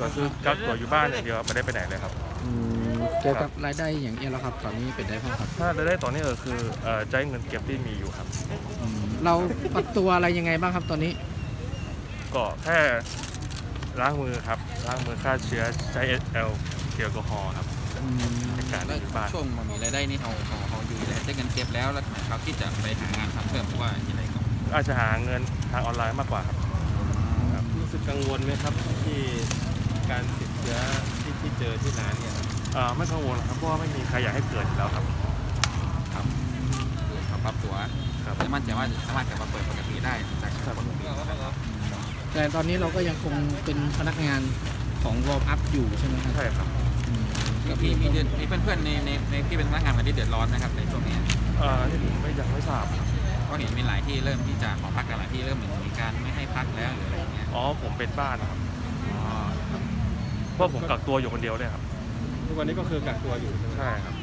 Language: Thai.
ก็คือก็ตัวอยู่บ้านเนี่ยเดียวไม่ได้ไปไหนเลยครับเกับรายได้อย่างเงี้ยแล้วครับ ตอนนี้เป็นได้บ้างครับ ถ้ารายได้ตอนนี้เออคือใช้เงินเก็บที่มีอยู่ครับ เราปรับตัวอะไรยังไงบ้างครับตอนนี้ ก็แค่ล้างมือครับ ล้างมือฆ่าเชื้อใช้แอลแอลกอฮอล์ครับอืมในการแล้วอยู่บ้านช่วงมันมีรายได้นี่เขาเขาเขาอยู่แล้วได้เงินเก็บแล้วแล้วเขาคิดจะไปหางานทำเพิ่มหรือว่าอย่างไรก็อาจจะหาเงินทางออนไลน์มากกว่าครับรู้สึกกังวลไหมครับที่การติดเชื้อที่ที่เจอที่ร้านเนี่ยครับเอ่อไม่กังวลครับเพราะว่าไม่มีใครอยากให้เกิดอยู่แล้วครับเขาปรับตัวครับและมั่นใจว่าสามารถกลับมาเปิดปกติได้จากปกติ แต่ตอนนี้เราก็ยังคงเป็นพนักงานของวอร์มอัพอยู่ใช่ไหมครับใช่ครับอืมแล้วพี่มีเดือดมีเพื่อนๆในในในที่เป็นพนักงานมาที่เดือดร้อนนะครับในช่วงนี้เอ่อที่ผมไม่ยังไม่ทราบครับก็เห็นมีหลายที่เริ่มที่จะขอพักกันหลายที่เริ่มมีการไม่ให้พักแล้วหรืออะไรอย่างเงี้ยอ๋อผมเป็นบ้านครับอ๋อ เพราะผมกักตัวอยู่คนเดียวเลยครับ ทุกวันนี้ก็คือกักตัวอยู่ใช่ไหมใช่ครับ